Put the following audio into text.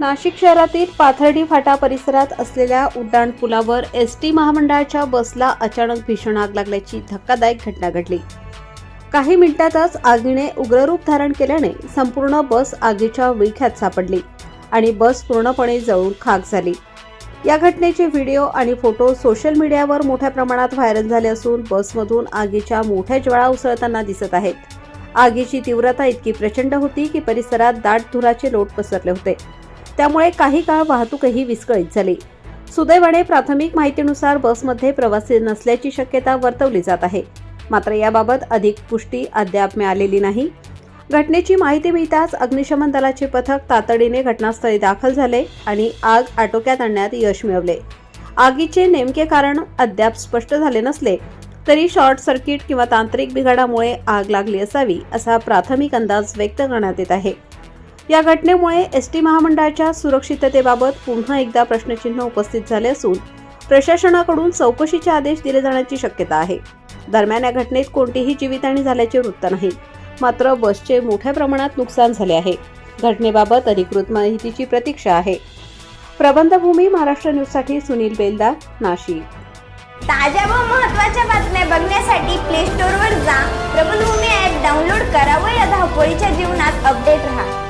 नाशिक शहरातील पाथर्डी फाटा परिसरात असलेल्या उड्डाण पुलावर एस टी महामंडळाच्या बसला अचानक भीषण आग लागल्याची धक्कादायक घटना घडली. काही मिनिटातच आगीने उग्ररूप धारण केल्याने संपूर्ण बस आगीच्या विख्यात सापडली आणि बस पूर्णपणे जळून खाक झाली. या घटनेचे व्हिडिओ आणि फोटो सोशल मीडियावर मोठ्या प्रमाणात व्हायरल झाले असून बसमधून आगीच्या मोठ्या ज्वाळा उसळताना दिसत आहेत. आगीची तीव्रता इतकी प्रचंड होती की परिसरात दाट धुराचे लोट पसरले होते. त्यामुळे काही काळ वाहतूकही विस्कळीत झाली. सुदैवाने प्राथमिक माहितीनुसार बसमध्ये प्रवासी नसल्याची शक्यता वर्तवली जात आहे. मात्र याबाबत अधिक पुष्टी अद्याप मिळालेली नाही. घटनेची माहिती मिळताच अग्निशमन दलाचे पथक तातडीने घटनास्थळी दाखल झाले आणि आग आटोक्यात आणण्यात यश मिळवले. आगीचे नेमके कारण अद्याप स्पष्ट झाले नसले तरी शॉर्ट सर्किट किंवा तांत्रिक बिघाडामुळे आग लागली असावी असा प्राथमिक अंदाज व्यक्त करण्यात येत आहे. या घटनेमुळे एस टी महामंडळाच्या सुरक्षिततेबाबत पुन्हा एकदा प्रश्नचिन्ह उपस्थित झाले असून प्रशासनाकडून चौकशीचे आदेश दिले जाण्याची शक्यता आहे. दरम्यान या घटनेत कोणतीही जीवितहानी झाल्याचे वृत्त नाही. मात्र बसचे मोठ्या प्रमाणात नुकसान झाले आहे. घटनेबाबत अधिकृत माहितीची प्रतीक्षा आहे. प्रबंधभूमी महाराष्ट्र न्यूजसाठी सुनील बेलदार नाशिक. ताज्या व महत्त्वाच्या बातम्या बघण्यासाठी प्ले स्टोअरवर जा. प्रबलभूमी ॲप डाउनलोड करा व या धावपळीच्या जीवनात अपडेट राहा.